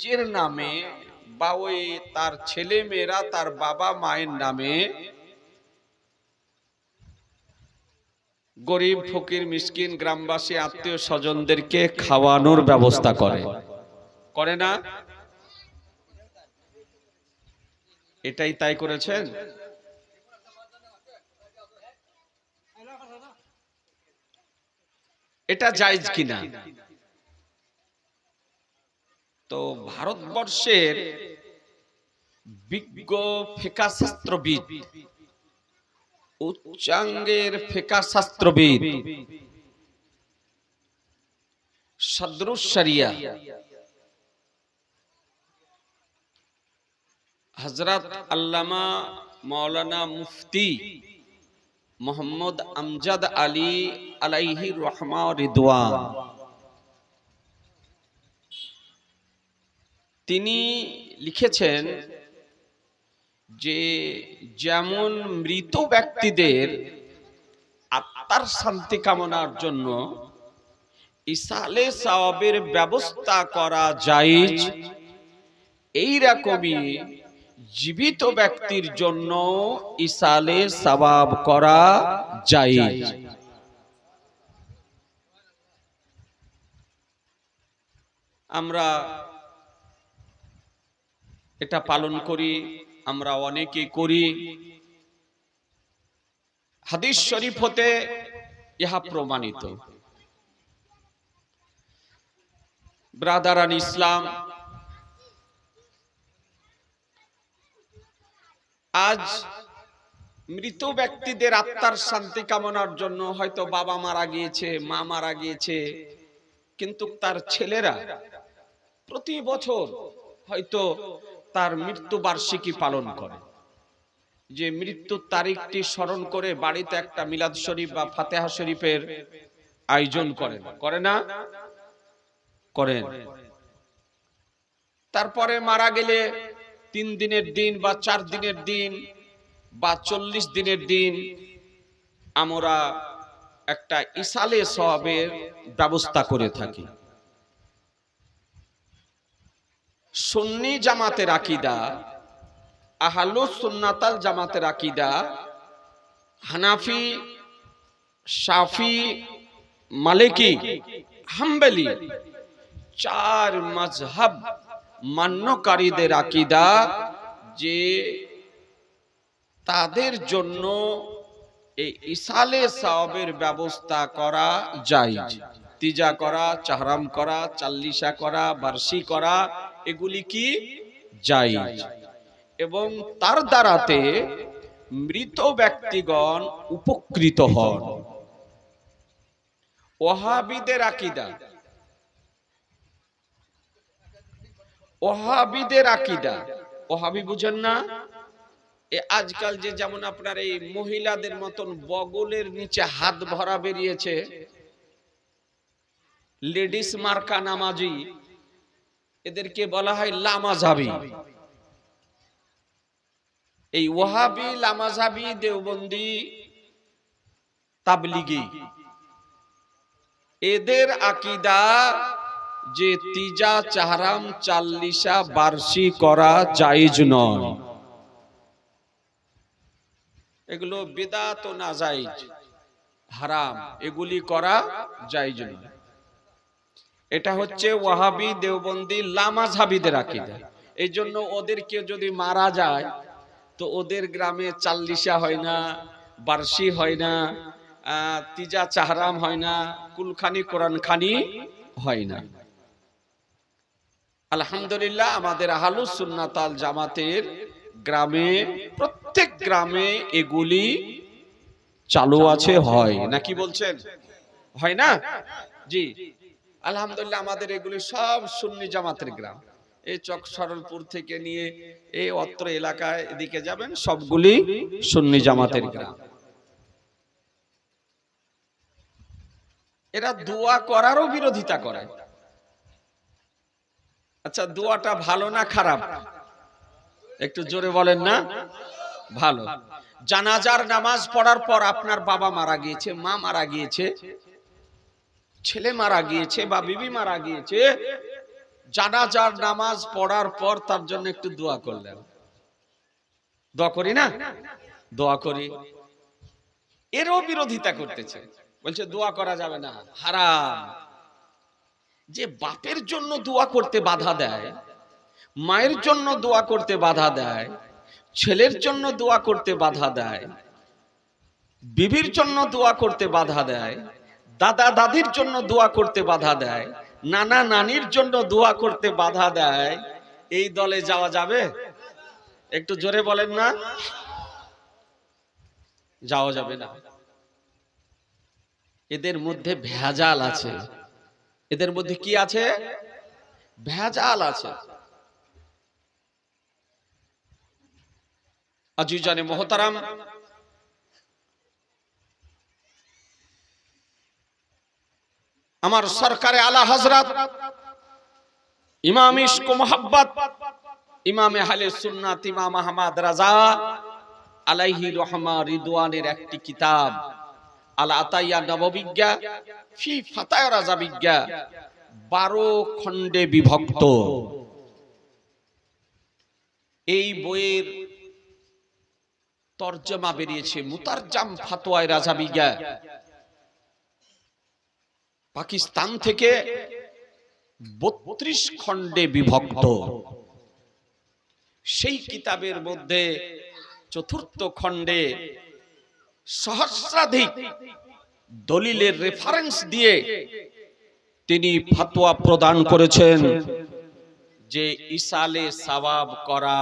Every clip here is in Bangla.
নিজের নামে বা ওই তার ছেলে মেয়েরা তার বাবা মায়ের নামে গরিব, ফকির, মিসকিন, গ্রামবাসী, আত্মীয় স্বজনদেরকে খাওয়ানোর ব্যবস্থা করে। করে না? এটাই তাই করেছেন? এটা জায়জ কিনা? তো ভারতবর্ষের বিজ্ঞ ফেকা শাস্ত্রবিদ, উচ্চাঙ্গের ফেকা শাস্ত্রবিদ সদরুশরিয়া হজরত আল্লামা মৌলানা মুফতি মোহাম্মদ আমজাদ আলী আলাইহি রহমা রিদওয়ান। তিনি লিখেছেন যে যেমন মৃত ব্যক্তিদের আত্মার শান্তি কামনার জন্য ইসালে সাওয়াবের ব্যবস্থা করা জায়েজ, এই রকমই জীবিত ব্যক্তির জন্য ইসালে সওয়াব করা জায়েজ। আমরা এটা পালন করি, আমরা অনেকে করি। হাদিস শরীফ হতে ইহা প্রমাণিত। ব্রাদারান ইসলাম, আজ মৃত ব্যক্তিদের আত্মার শান্তি কামনার জন্য হয়তো বাবা মারা গিয়েছে, মা মারা গিয়েছে, কিন্তু তার ছেলেরা প্রতি বছর হয়তো তার মৃত্যু বার্ষিকী পালন করে। যে মৃত্যুর তারিখটি স্মরণ করে বাড়িতে একটা মিলাদ শরীফ বা ফাতেহা শরীফের আয়োজন করেন। করে না? করেন। তারপরে মারা গেলে তিন দিনের দিন বা চার দিনের দিন বা চল্লিশ দিনের দিন আমরা একটা ইসালে সবের ব্যবস্থা করে থাকি। সুন্নি জামাতের আকিদা, আহালু সুন্নাতাল জামাতের আকিদা, হানাফি, শাফি, মালিকি, হাম্বেলি চার মজহব মান্যকারীদের আকিদা যে তাদের জন্য এই ইসালে সাওয়াবের ব্যবস্থা করা যায়। তিজা করা, চাহরাম করা, চাল্লিশা করা বার্ষি করা এগুলি কি? জায়েজ। এবং তার দ্বারাতে মৃত ব্যক্তিগণ উপকৃত হন। ওহাবিদের আকিদা। ওহাবিদের আকিদা। ওহাবি বুঝেন না? এ আজকাল যে যেমন আপনার এই মহিলাদের মতন বগলের নিচে হাত ভরা বেরিয়েছে, লেডিস মার্কা নামাজি এদেরকে বলা হয় লামাজাবি এই ওহাবি লামাজাবি দেওবন্দি, তাবলিগি। এদের আকিদা যে তিজা, চাহারাম, চাল্লিশা বার্ষি করা জায়েজ নয়। এগুলো বেদাত না জায়েজ হারাম, এগুলি করা জায়েজ নয়। এটা হচ্ছে ওয়াহাবি দেওবন্দি লামাঝাবিদের আকিদা। এই জন্য ওদের কেউ যদি মারা যায় তো ওদের গ্রামে চাল্লিশা হয় না বার্ষি হয় না তিজা চাহরাম হয় না কুলখানি কোরআন খানি হয় না। আলহামদুলিল্লাহ আমাদের আহালুস সুন্নাতাল জামাতের গ্রামে প্রত্যেক গ্রামে এগুলি চালু আছে হয়। নাকি বলছেন? হয় না। জি। আলহামদুলিল্লাহ আমাদের এগুলি সব সুন্নি জামাতের গ্রাম। এই চক সরলপুর থেকে নিয়ে এই অত্র এলাকায় এদিকে যাবেন, সবগুলি সুন্নি জামাতের গ্রাম। এরা দোয়া করারও বিরোধিতা করে। আচ্ছা দোয়াটা ভালো না খারাপ? একটু জোরে বলেন না? ভালো। জানাজার নামাজ পড়ার পর আপনার বাবা মারা গিয়েছে, মা মারা গিয়েছে। ছেলে মারা গিয়েছে বা বিবি মারা গিয়েছে, জানাজার নামাজ পড়ার পর তার জন্য একটু দোয়া করলেন। দোয়া করি না? দোয়া করি। এরও বিরোধিতা করতেছে। বলছে, দোয়া করা যাবে না, হারাম। যে বাপের জন্য দোয়া করতে বাধা দেয়, মায়ের জন্য দোয়া করতে বাধা দেয়, ছেলের জন্য দোয়া করতে বাধা দেয়, বিবির জন্য দোয়া করতে বাধা দেয় দাদা দাদির জন্য দোয়া করতে বাধা দেয়, নানা নানির জন্য দোয়া করতে বাধা দেয়, এই দলে যাওয়া যাবে? একটু জোরে বলেন না। যাওয়া যাবে না। এদের মধ্যে ভেজাল আছে। এদের মধ্যে কি আছে? ভেজাল আছে। আজিজানে মোহতারাম আমার সরকারে আলা হজরত ইমাম ইশক মোহাব্বত, ইমামে হালে সুন্নাত, ইমাম আহমদ রাজা আলাইহি রহমা রিদওয়ানের একটি কিতাব, আল আতাইয়া নববিজ্ঞা, ফি ফাতায় রাজা বিজ্ঞা, বারো খণ্ডে বিভক্ত। এই বইয়ের তর্জমা বেরিয়েছে মুতারজাম ফাতোয়ায় রাজা বিজ্ঞা। পাকিস্তান থেকে বত্রিশ খণ্ডে বিভক্ত। সেই কিতাবের মধ্যে চতুর্থ খণ্ডে সহস্রাধিক দলিলের রেফারেন্স দিয়ে তিনি ফাতোয়া প্রদান করেছেন যে ইসালে সওয়াব করা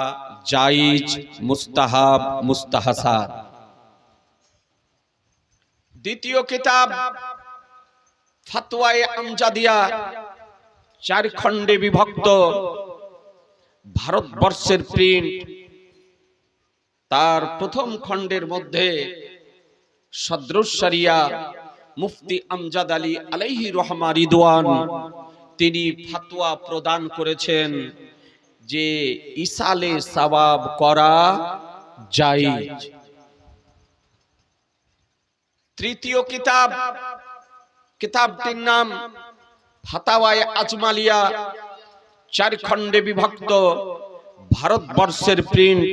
জায়েজ, মুস্তাহাব, মুস্তাহাসান। দ্বিতীয় কিতাব ফাতোয়ায়ে আমজাদিয়া চার খণ্ডে বিভক্ত ভারতবর্ষের প্রিন্ট তার প্রথম খণ্ডের মধ্যে সদরুশরিয়া মুফতি আমজাদ আলী আলাইহি রহমা রিদওয়ান তিনি ফাতোয়া প্রদান করেছেন যে ইসালে সওয়াব করা জায়েজ। তৃতীয় কিতাব কিতাবটির নাম ফাতাওয়ায় আজমালিয়া চার খণ্ডে বিভক্ত ভারতবর্ষের প্রিন্ট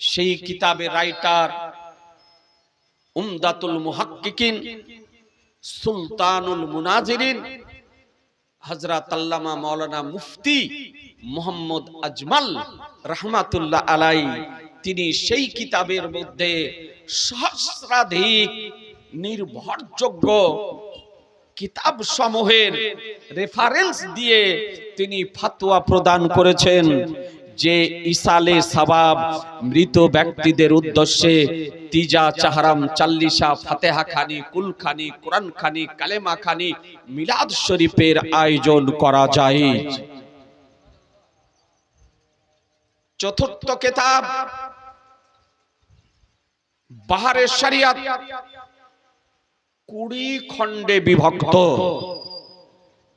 সেই কিতাবের রাইটার উমদাতুল মুহাক্কিকিন, সুলতানুল মুনাজিরিন, হযরত আল্লামা মাওলানা মুফতি মোহাম্মদ আজমাল রহমাতুল্লাহ আলাই তিনি সেই কিতাবের মধ্যে সহস্রাধিক নির্ভরযোগ্য কিতাব সমূহের রেফারেন্স দিয়ে তিনি ফাতোয়া প্রদান করেছেন যে ইসালে সাবাব মৃত ব্যক্তিদের উদ্দেশ্যে তিজা, চাহারাম, চাল্লিশা, ফাতেহা খানি, কুল খানি, কোরআন খানি, কালেমা খানি মিলাদ শরীফের আয়োজন করা যায়। চতুর্থ কেতাব বাহারের শরিয়াত কুড়ি খণ্ডে বিভক্ত।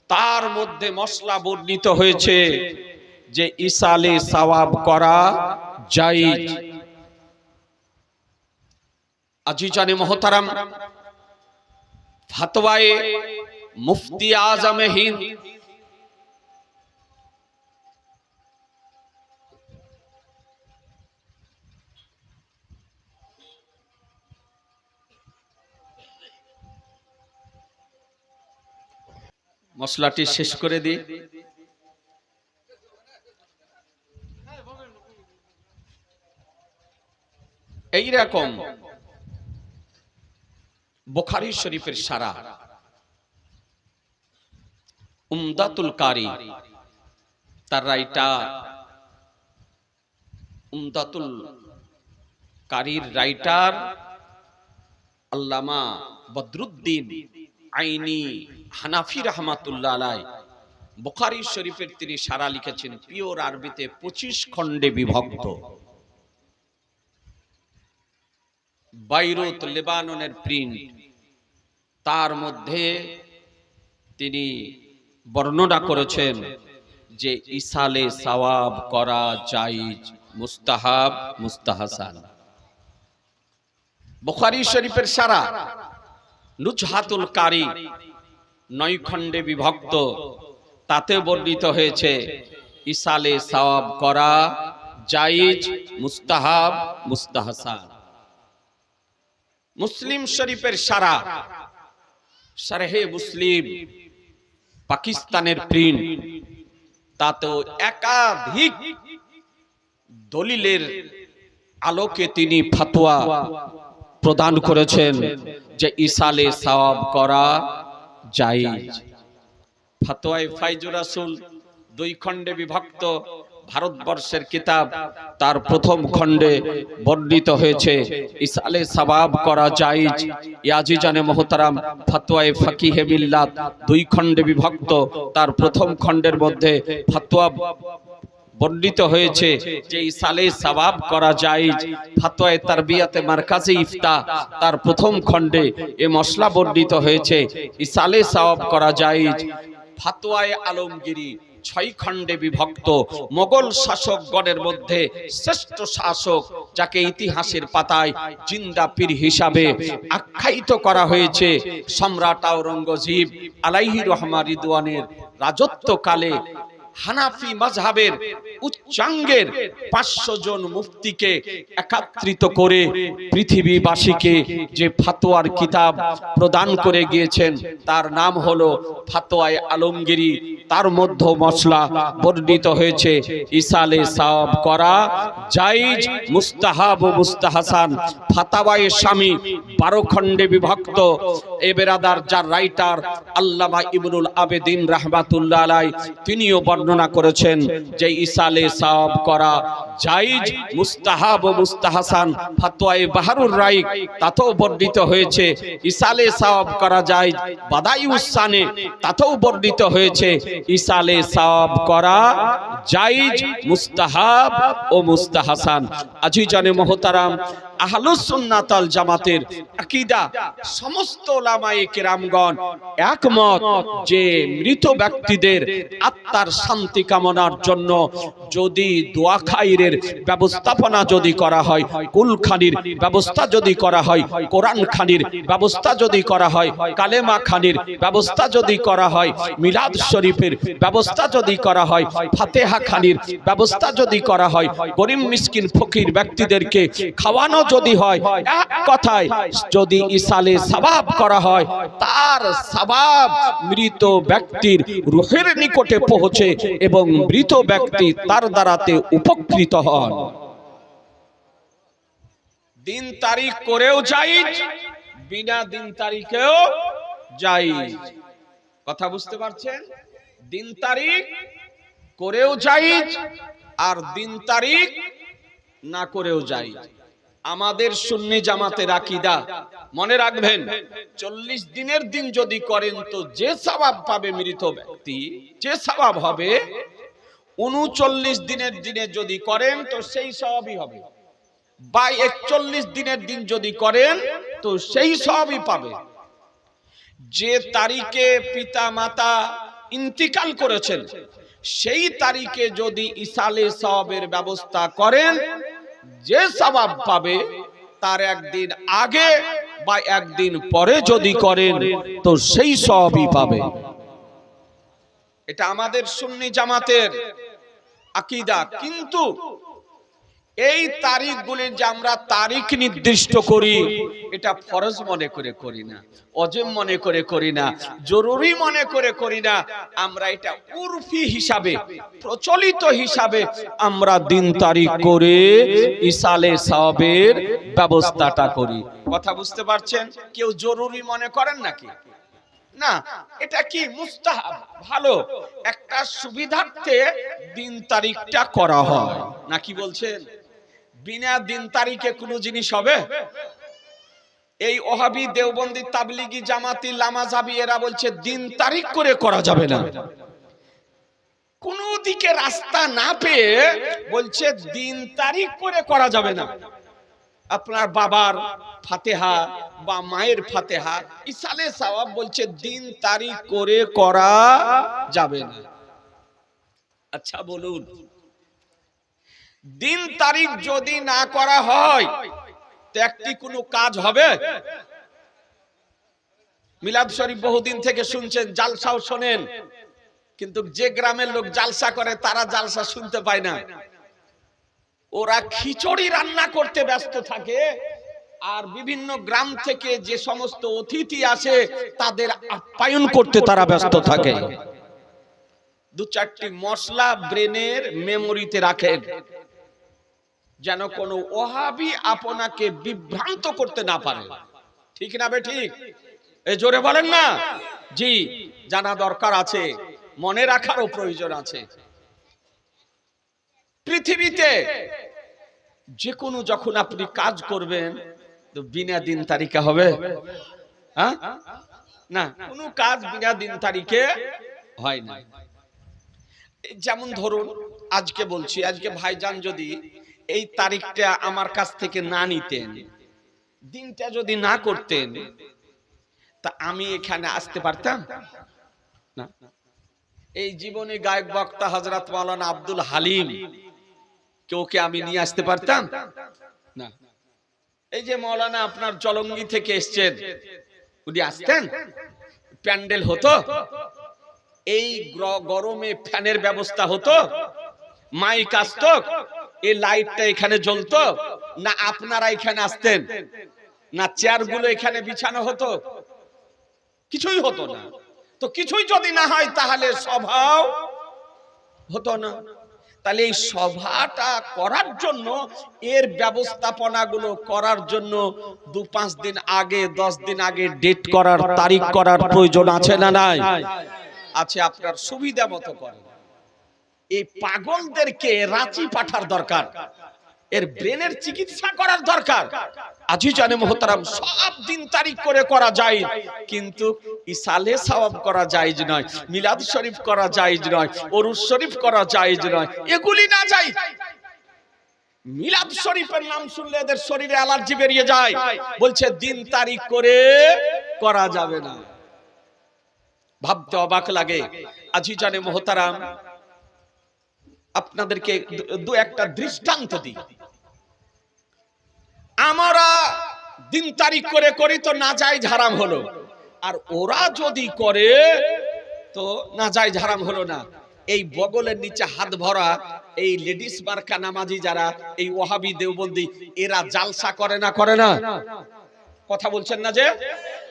তার মধ্যে মশলা বর্ণিত হয়েছে যে ইসালে সওয়াব করা জায়েজ আজিজানে মোহতারাম, ফাতওয়ায়ে মুফতি আজমে হিন্দ মশলাটি শেষ করে দিই। এই রকম বুখারী শরীফের সারা। উমদাতুল কারি, তার রাইটার উমদাতুল কারির রাইটার আল্লামা বদরুদ্দিন আইনি হানাফি রহমাতুল্লাহ আলাই বুখারী শরীফের তিনি সারা লিখেছেন, পিওর আরবিতে পঁচিশ খণ্ডে বিভক্ত। বাইরুত, লেবাননের প্রিন্ট। তার মধ্যে তিনি বর্ণনা করেছেন যে, ইসালে সওয়াব করা জায়েজ, মুস্তাহাব, মুস্তাহাসান। বুখারী শরীফের সারা নুজহাতুল কারি নয় খণ্ডে বিভক্ত। তাতে বর্ণিত হয়েছে, ইসালে সওয়াব করা জায়েজ, মুস্তাহাব, মুস্তাহসান। মুসলিম শরীফের সারা, সারহে মুসলিম পাকিস্তানের প্রিন্ট, তাতেও একাধিক দলিলের আলোকে তিনি ফাতোয়া প্রদান করেছেন যে ইসালে সওয়াব করা জায়েজ ফাতোয়ায় ফাইজুর রাসূল দুই খণ্ডে বিভক্ত ভারতবর্ষের কিতাব তার প্রথম খণ্ডে বর্ণিত হয়েছে। ইসালে সাবাব করা জায়েজ ইয়াজি জানে মোহতারাম ফাতোয়ায়ে ফাকিহে মিল্লাত দুই খণ্ডে বিভক্ত তার প্রথম খণ্ডের মধ্যে ফাতোয়া বর্ণিত হয়েছে যে সালে সওয়াব করা জায়েজ ফাতোয়ায়ে তারবিয়াতে মারকাজে ইফতা, তার প্রথম খণ্ডে এ মশলা বর্ণিত হয়েছে। ইসালে সওয়াব করা জায়েজ ফাতোয়ায় আলমগিরি, ছয় খণ্ডে বিভক্ত, মোগল শাসকগণের মধ্যে শ্রেষ্ঠ শাসক যাকে ইতিহাসের পাতায় জিন্দা পীর হিসাবে আখ্যায়িত করা হয়েছে, সম্রাট আওরঙ্গজীব আলাইহি রহমা রিদওয়ানের রাজত্বকালে হানাফি মাজহাবের উচ্চাঙ্গের পাঁচশো জন মুফতিকে একাত্রিত করে পৃথিবীবাসীকে যে ফাতোয়ার কিতাব প্রদান করে গিয়েছেন, তার নাম হলো ফাতোয়ায় আলমগিরি। তার মধ্য মশলা বর্ণিত হয়েছে, ইসালে সাওয়াব করা, জাইজ, মুস্তাহাব ও মুস্তাহাসান, ফাতাওয়ায়ে স্বামী বারো খণ্ডে বিভক্ত, এ বেরাদার যার রাইটার আল্লামা ইবনুল আবেদিন রাহমাতুল্লাহ আলাই তিনিও বর্ণনা করেছেন যে ইসালে সাব করা জাইজ মুস্তাহাব ও মুস্তাহাসান, ফাতোয়ায়ে বাহারুর রাইক তাতেও বর্ণিত হয়েছে। ইসালে সাওয়াব করা জাইজ বাদাই উসানে তাতেও বর্ণিত হয়েছে। ইসালে সাওয়াব করা জাইজ মুস্তাহাব ও মুস্তাহাসান। আজি জানে মোহতারাম, আহলুস সুন্নাত আল জামাতের আকীদা, সমস্ত ওলামায়ে কেরামগণ একমত যে মৃত ব্যক্তিদের আত্মার শান্তি কামনার জন্য যদি দোয়া খাইরের ব্যবস্থাপনা যদি করা হয়, কুলখানির ব্যবস্থা যদি করা হয় কোরআন খানির ব্যবস্থা যদি করা হয় কালেমা খানির ব্যবস্থা যদি করা হয়, মিলাদ শরীফের ব্যবস্থা যদি করা হয় ফাতেহা খানির ব্যবস্থা যদি করা হয়, গরিব মিসকিন ফকির ব্যক্তিদেরকে খাওয়ানো যদি হয়, এক কথায় যদি ইসালে সবাব করা হয়, তার সবাব মৃত ব্যক্তির রুহের নিকটে পৌঁছে এবং মৃত ব্যক্তি তার দ্বারাতে উপকৃত হন। দিন তারিখ করেও যাইজ বিনা দিন তারিখেও যাইজ কথা বুঝতে পারছেন? দিন তারিখ করেও যাইজ আর দিন তারিখ না করেও যাইজ আমাদের সুন্নি জামাতের আকিদা। মনে রাখবেন চল্লিশ দিনের দিন যদি করেন তো যে সবাব পাবে মৃত ব্যক্তি যে সবাব হবে উনচল্লিশ দিনের দিনে যদি করেন তো সেই সবই হবে। বা একচল্লিশ দিনের দিন যদি করেন তো সেই সবই পাবে। যে তারিখে পিতা মাতা ইন্তিকাল করেছেন সেই তারিখে যদি ইসালে সবের ব্যবস্থা করেন যে সবাব পাবে, তার একদিন আগে বা একদিন পরে যদি করেন, তো সেই সবই পাবে। এটা আমাদের সুন্নি জামাতের আকিদা। কিন্তু এই তারিখগুলির যে আমরা তারিখ নির্দিষ্ট করি, এটা ফরজ মনে করে করি না অজম মনে করে করি না, জরুরি মনে করে করি না, আমরা এটা উর্ফি হিসাবে, প্রচলিত হিসাবে আমরা দিন তারিখ করে ইসালে সাবের ব্যবস্থাটা করি। কথা বুঝতে পারছেন? কেউ জরুরি মনে করেন নাকি? না, এটা কি মুস্তাহাব? ভালো। একটা সুবিধার্থে দিন তারিখটা করা হয়। নাকি বলছেন? বিনা দিন তারিখে কোনো জিনিস হবে? এই ওহাবি দেওবন্দি তাবলিগি জামাতি লামাজাবি এরা বলছে দিন তারিখ করে করা যাবে না। কোন দিকে রাস্তা না পেয়ে বলছে দিন তারিখ করে করা যাবে না। আপনার বাবার ফাতেহা বা মায়ের ফাতেহা ইসালে সাওয়াব বলছে দিন তারিখ করে করা যাবে না। আচ্ছা বলুন। দিন তারিখ যদি না করা হয়, তো একটি কোনো কাজ হবে? মিলাদ শরীফ বহুদিন থেকে শুনছেন, জালসাও শোনেন। কিন্তু যে গ্রামের লোক জালসা করে, তারা জালসা শুনতে পায় না। ওরা খিচুড়ি রান্না করতে ব্যস্ত থাকে, আর বিভিন্ন গ্রাম থেকে যে সমস্ত অতিথি আসে, তাদের আপ্যায়ন করতে তারা ব্যস্ত থাকে। দু চারটি মশলা ব্রেনের মেমোরিতে রাখেন। যেন কোনো ওহাবি আপনাকে বিভ্রান্ত করতে না পারে। ঠিক না বে ঠিক? এ জোরে বলেন না। জি, জানা দরকার আছে, মনে রাখারও প্রয়োজন আছে। পৃথিবীতে যে কোনো যখন আপনি কাজ করবেন, তো বিনা দিন তারিখে হবে। হ্যাঁ? না, কোনো কাজ বিনা দিন তারিখে হয় না। যেমন ধরুন, আজকে বলছি, আজকে ভাইজান যদি এই তারিখটা আমার কাছ থেকে না নিতেন। দিনটা যদি না করতেন, তা আমি এখানে আসতে পারতাম? না। এই জীবনে গায়ক, বক্তা হজরত মাওলানা আব্দুল হালিম, কেউ কে আমি নিয়ে আসতে পারতাম? না। এই যে মৌলানা আপনার জলঙ্গি থেকে এসছেন, উনি আসতেন? প্যান্ডেল হতো? এই গরমে ফ্যানের ব্যবস্থা হতো? মাইক আসতো? এই লাইটটা এখানে জ্বলতো? না আপনারা এখানে আসতেন? না চেয়ারগুলো এখানে বিছানো হতো? কিছুই হতো না। তো কিছুই যদি না হয় তাহলে সভাও হতো না। তাহলে এই সভাটা করার জন্য, এর ব্যবস্থাপনাগুলো করার জন্য দু পাঁচ দিন আগে, দশ দিন আগে, ডেট করার, তারিখ করার প্রয়োজন আছে না নাই? আছে, আপনার সুবিধা মতো করেন। এই পাগলদেরকে রাঁচি পাঠার দরকার। এর ব্রেনের চিকিৎসা করার দরকার। আজি জানে মোহতারাম সব দিন তারিখ করে করা যায়, কিন্তু ইসালে সওয়াব করা জায়েজ নয়, মিলাদ শরীফ করা জায়েজ নয় অরুজ শরীফ করা জায়েজ নয়, এগুলি না যাই মিলাদ শরীফের নাম শুনলে এদের শরীরে অ্যালার্জি বেরিয়ে যায়। বলছে, দিন তারিখ করে করা যাবে না। ভাবতে অবাক লাগে। আজি জানে মোহতারাম আপনাদেরকে দু- একটা দৃষ্টান্ত দিই। আমরা দিন তারিখ করে করি তো না যাই হারাম হলো। আর ওরা যদি করে তো না যাই হারাম হলো না। এই বগলের নিচে হাত ভরা এই লেডিস মার্কা নামাজি যারা এই ওহাবি দেওবন্দি এরা জালসা করে না করে না? কথা বলছেন না যে?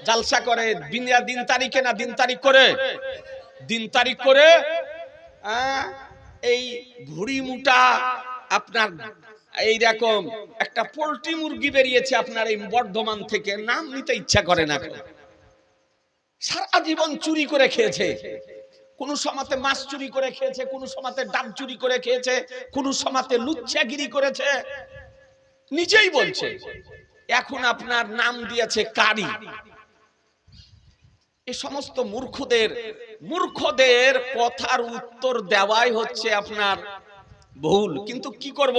জালসা করে। বিনা দিন তারিখে না দিন তারিখ করে? দিন তারিখ করে আহ, এই ভুড়ি মুটা আপনার এই রকম একটা পোল্ট্রি মুরগি বেরিয়েছে আপনার এই বর্ধমান থেকে, নাম নিতে ইচ্ছা করে না। সারা জীবন চুরি করে খেয়েছে। কোন সমাতে মাছ চুরি করে খেয়েছে, কোন সমাতে ডাব চুরি করে খেয়েছে, কোন সমাতে লুচ্ছাগিরি করেছে। নিজেই বলছে, এখন আপনার নাম দিয়েছে কারি। এই সমস্ত মূর্খদের মূর্খদের কথার উত্তর দেওয়াই হচ্ছে আপনার ভুল। কিন্তু কি করব?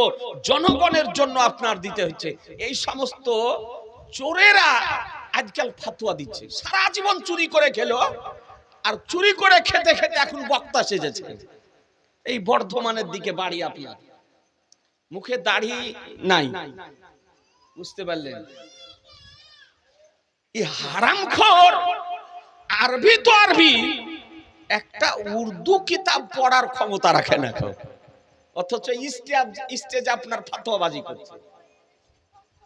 জনগণের জন্য আপনার দিতে হচ্ছে। এই সমস্ত চোরেরা আজকাল ফাতুয়া দিচ্ছে। সারা জীবন চুরি করে খেলো আর চুরি করে খেতে খেতে এখন বক্তা সেজেছে। এই বর্ধমানের দিকে বাড়ি আপনার। মুখে দাড়ি নাই। বুঝতে পারলেন? এই হারামখোর আরবি তো আরবি। একটা উর্দু কিতাব পড়ার ক্ষমতা রাখে না অথচ স্টেজ আপনার ফাতোয়াবাজি করছে।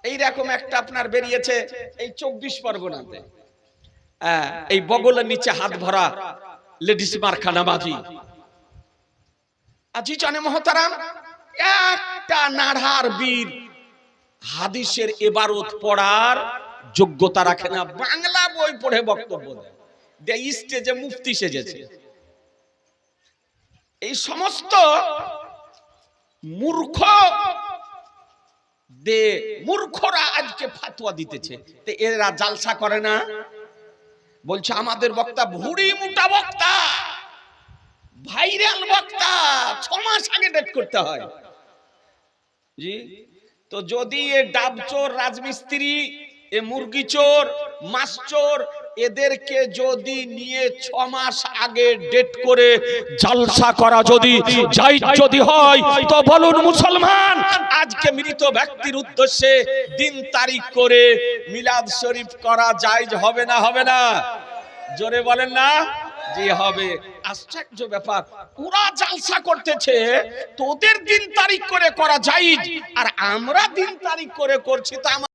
এইরকম একটা আপনার বেরিয়েছে এই চব্বিশ পরগনাতে। হ্যাঁ, এই বগলের নিচে হাত ভরা লেডিস মারখানাবাজি। আজি জানে মহতারাম একটা নাড়ার বীর হাদিসের এবারত পড়ার যোগ্যতা রাখে না। বাংলা বই পড়ে বক্তব্য দেয়। স্টেজে মুফতি সেজেছে। এই সমস্ত মূর্খ দে মূর্খরা আজকে ফাতুয়া দিতেছে। তো এরা জালসা করে না? বলছে, আমাদের বক্তা ভুড়ি মোটা বক্তা, ভাইরাল বক্তা ছ মাস আগে ডেট করতে হয়। জি? তো যদি এ ডাব চোর রাজমিস্ত্রি, এ মুরগি চোর মাছ চোর এদেরকে যদি নিয়ে ছ মাস আগে ডেট করে জালসা করা যদি, যাই যদি হয়, তো বলুন মুসলমান, আজকে মৃত ব্যক্তির উদ্দেশ্যে দিন তারিখ করে মিলাদ শরীফ করা জায়জ হবে না হবে না? জোরে বলেন না? যে হবে। আশ্চর্য ব্যাপার। ওরা জালসা করতেছে, তোদের দিন তারিখ করে করা যায় আর আমরা দিন তারিখ করে করছি তা আমার